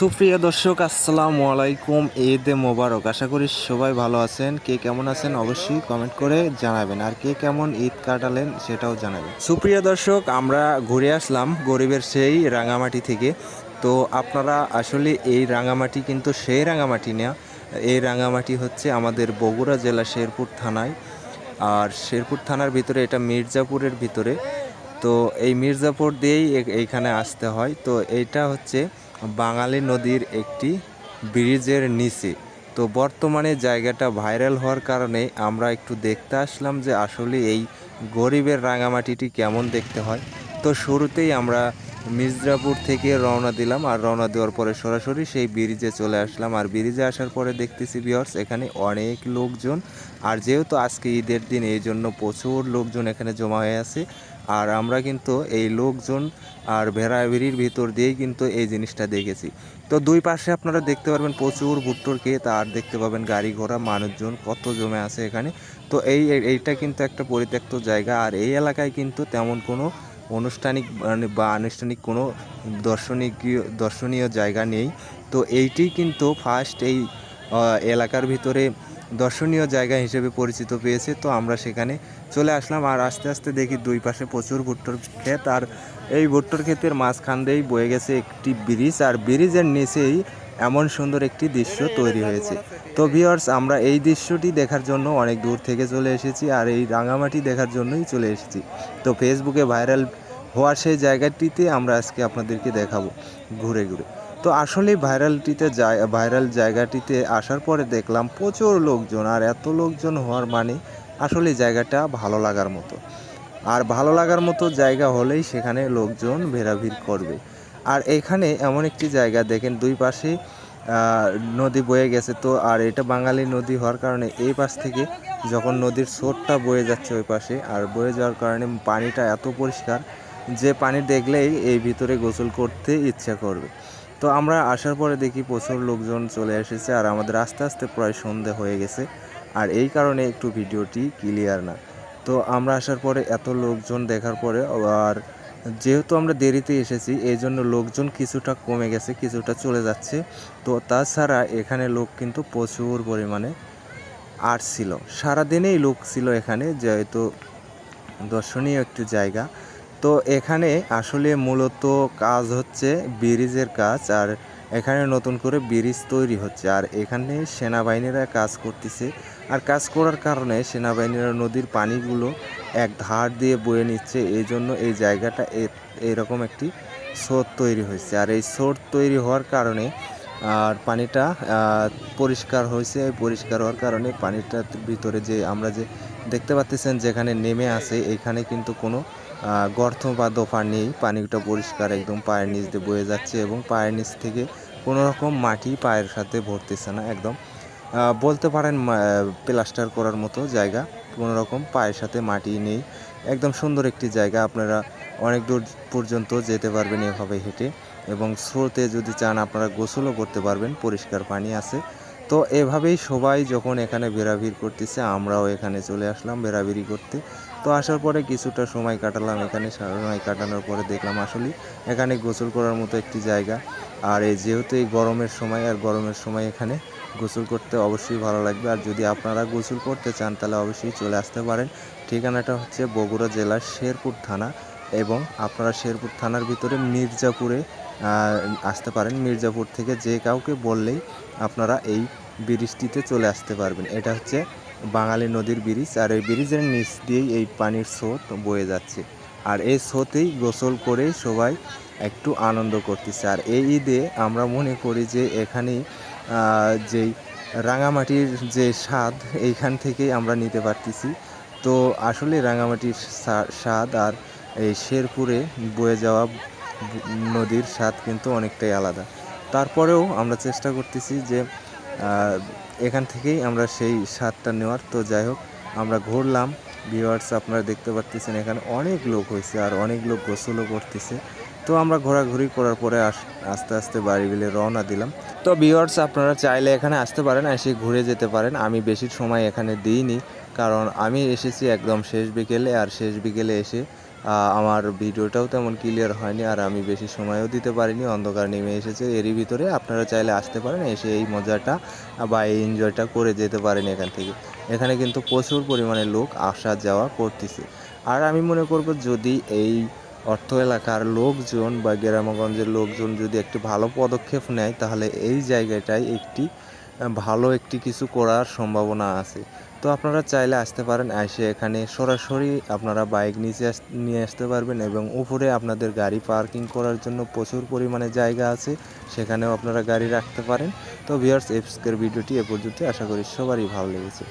সুপ্রিয় দর্শক, আসসালামু আলাইকুম। ঈদ মোবারক। আশা করি সবাই ভালো আছেন। কে কেমন আছেন অবশ্যই কমেন্ট করে জানাবেন। আর কে কেমন ঈদ কাটালেন সেটাও জানাবেন। সুপ্রিয় দর্শক, আমরা ঘুরে আসলাম গরিবের সেই রাঙামাটি থেকে। তো আপনারা আসলে এই রাঙামাটি কিন্তু সেই রাঙামাটি না। এই রাঙামাটি হচ্ছে আমাদের বগুড়া জেলা শেরপুর থানায়। আর শেরপুর থানার ভিতরে এটা মির্জাপুরের ভিতরে। তো এই মির্জাপুর দিয়েই এইখানে আসতে হয়। তো এইটা হচ্ছে বাঙালি নদীর একটি ব্রিজের নিচে। তো বর্তমানে জায়গাটা ভাইরাল হওয়ার কারণে আমরা একটু দেখতে আসলাম যে আসলে এই গরিবের রাঙামাটিটি কেমন দেখতে হয়। তো শুরুতেই আমরা মির্জাপুর থেকে রওনা দিলাম আর রওনা দেওয়ার পরে সরাসরি সেই ব্রিজে চলে আসলাম। আর ব্রিজে আসার পরে দেখতেছি বিয়ার্স এখানে অনেক লোকজন। আর যেহেতু আজকে ঈদের দিন, এই জন্য প্রচুর লোকজন এখানে জমা হয়ে আছে। আর আমরা কিন্তু এই লোকজন আর ভেড়াভেড়ির ভিতর দিয়েই কিন্তু এই জিনিসটা দেখেছি। তো দুই পাশে আপনারা দেখতে পারবেন প্রচুর ভুট্টোর ক্ষেত, আর দেখতে পাবেন গাড়ি ঘোড়া, মানুষজন কত জমে আছে এখানে। তো এই, এই- এইটা কিন্তু একটা পরিত্যক্ত জায়গা, আর এই এলাকায় কিন্তু তেমন কোনো অনুষ্ঠানিক মানে বা আনুষ্ঠানিক কোনো দর্শনিক দর্শনীয় জায়গা নেই। তো এইটি কিন্তু ফার্স্ট এই এলাকার ভিতরে দর্শনীয় জায়গা হিসেবে পরিচিত পেয়েছে, তো আমরা সেখানে চলে আসলাম আর আস্তে আস্তে দেখি দুই পাশে প্রচুর ভুট্টোর ক্ষেত আর এই ভুট্টোর ক্ষেতের মাঝখান দিয়েই বয়ে গেছে একটি ব্রিজ আর ব্রিজের নিচেই এমন সুন্দর একটি দৃশ্য তৈরি হয়েছে। তো ভিওর্স আমরা এই দৃশ্যটি দেখার জন্য অনেক দূর থেকে চলে এসেছি আর এই রাঙামাটি দেখার জন্যই চলে এসেছি। তো ফেসবুকে ভাইরাল হওয়ার সেই জায়গাটিতে আমরা আজকে আপনাদেরকে দেখাবো ঘুরে ঘুরে। তো আসলে ভাইরালটিতে যায়, ভাইরাল জায়গাটিতে আসার পরে দেখলাম প্রচুর লোকজন আর এত লোকজন হওয়ার মানে আসলে জায়গাটা ভালো লাগার মতো। আর ভালো লাগার মতো জায়গা হলেই সেখানে লোকজন ভেরাভিড় করবে। আর এখানে এমন একটি জায়গা, দেখেন দুই পাশে নদী বয়ে গেছে তো, আর এটা বাঙালি নদী হওয়ার কারণে এই পাশ থেকে যখন নদীর স্রোতটা বয়ে যাচ্ছে ওই পাশে, আর বয়ে যাওয়ার কারণে পানিটা এত পরিষ্কার যে পানি দেখলেই এই ভিতরে গোসল করতে ইচ্ছা করবে। তো আমরা আসার পরে দেখি প্রচুর লোকজন চলে এসেছে আর আমাদের আস্তে আস্তে প্রায় সন্ধে হয়ে গেছে। আর এই কারণে একটু ভিডিওটি ক্লিয়ার না। তো আমরা আসার পরে এত লোকজন দেখার পরে, আর যেহেতু আমরা দেরিতে এসেছি এই জন্য লোকজন কিছুটা কমে গেছে, কিছুটা চলে যাচ্ছে। তো তাছাড়া এখানে লোক কিন্তু প্রচুর পরিমাণে আসছিল। সারাদিনেই লোক ছিল এখানে, যেহেতু দর্শনীয় একটি জায়গা। তো এখানে আসলে মূলত কাজ হচ্ছে ব্রিজের কাজ, আর এখানে নতুন করে ব্রিজ তৈরি হচ্ছে। আর এখানে সেনাবাহিনীরা কাজ করতেছে। আর কাজ করার কারণে সেনাবাহিনীরা নদীর পানিগুলো এক ধার দিয়ে বয়ে নিচ্ছে। এই জন্য এই জায়গাটা এরকম একটি স্রোত তৈরি হয়েছে। আর এই স্রোত তৈরি হওয়ার কারণে, আর পানিটা পরিষ্কার হয়েছে। পরিষ্কার হওয়ার কারণে পানিটার ভিতরে যে আমরা যে দেখতে পাচ্ছেন যেখানে নেমে আছে, এখানে কিন্তু কোনো গর্ত বা দোফা নেই। পানিটা পরিষ্কার একদম পায়ের নিচ দিয়ে বয়ে যাচ্ছে এবং পায়ের নিচ থেকে কোনো রকম মাটি পায়ের সাথে ভরতেছে না একদম। বলতে পারেন প্লাস্টার করার মতো জায়গা, কোনো রকম পায়ের সাথে মাটি নেই। একদম সুন্দর একটি জায়গা, আপনারা অনেক দূর পর্যন্ত যেতে পারবেন এভাবে হেঁটে এবং স্রোতে যদি চান, আপনারা গোসলও করতে পারবেন, পরিষ্কার পানি আছে। তো এভাবেই সবাই যখন এখানে বেড়াভিড় করতেছে, আমরাও এখানে চলে আসলাম বেড়াবিড়ি করতে। তো আসার পরে কিছুটা সময় কাটালাম এখানে, সময় কাটানোর পরে দেখলাম আসলে এখানে গোসল করার মতো একটি জায়গা। আর এই যেহেতু এই গরমের সময়, আর গরমের সময় এখানে গোসল করতে অবশ্যই ভালো লাগবে। আর যদি আপনারা গোসল করতে চান, তাহলে অবশ্যই চলে আসতে পারেন। ঠিকানাটা হচ্ছে বগুড়া জেলার শেরপুর থানা এবং আপনারা শেরপুর থানার ভিতরে মির্জাপুরে আসতে পারেন। মির্জাপুর থেকে যে কাউকে বললেই আপনারা এই ব্রিজটিতে চলে আসতে পারবেন। এটা হচ্ছে বাঙালি নদীর ব্রিজ আর এই ব্রিজের নিচ দিয়েই এই পানির স্রোত বয়ে যাচ্ছে। আর এই স্রোতেই গোসল করে সবাই একটু আনন্দ করতেছে। আর এই ঈদে আমরা মনে করি যে এখানে যেই রাঙামাটির যে স্বাদ, এইখান থেকেই আমরা নিতে পারতেছি। তো আসলে রাঙামাটির স্বাদ আর এই শেরপুরে বয়ে যাওয়া নদীর স্বাদ কিন্তু অনেকটাই আলাদা। তারপরেও আমরা চেষ্টা করতেছি যে এখান থেকেই আমরা সেই স্বাদটা নেওয়ার। তো যাই হোক, আমরা ঘুরলাম। ভিউয়ার্স আপনারা দেখতে পাচ্ছেন এখানে অনেক লোক হয়েছে আর অনেক লোক গোসলও করতেছে। তো আমরা ঘোরাঘুরি করার পরে আস- আস্তে আস্তে বাড়ি বিলে রওনা দিলাম। তো ভিউয়ার্স আপনারা চাইলে এখানে আসতে পারেন এসে ঘুরে যেতে পারেন। আমি বেশি সময় এখানে দিইনি। কারণ আমি এসেছি একদম শেষ বিকেলে আর শেষ বিকেলে এসে আমার ভিডিওটাও তেমন ক্লিয়ার হয়নি আর আমি বেশি সময়ও দিতে পারিনি, অন্ধকার নেমে এসেছে। এরই ভিতরে আপনারা চাইলে আসতে পারেন, এসে এই মজাটা বা এই এনজয়টা করে যেতে পারেন এখান থেকে। এখানে কিন্তু প্রচুর পরিমাণে লোক আসা যাওয়া করতেছে। আর আমি মনে করব যদি এই অর্থ এলাকার লোকজন বা গ্রামগঞ্জের লোকজন যদি একটি ভালো পদক্ষেপ নেয়, তাহলে এই জায়গাটায় একটি ভালো একটি কিছু করার সম্ভাবনা আছে। তো আপনারা চাইলে আসতে পারেন, এসে এখানে সরাসরি আপনারা বাইক নিচে নিয়ে আসতে পারবেন এবং উপরে আপনাদের গাড়ি পার্কিং করার জন্য প্রচুর পরিমাণে জায়গা আছে, সেখানেও আপনারা গাড়ি রাখতে পারেন। তো ভিওর্স এপসকের ভিডিওটি এ পর্যন্ত আশা করি সবারই ভালো লেগেছে।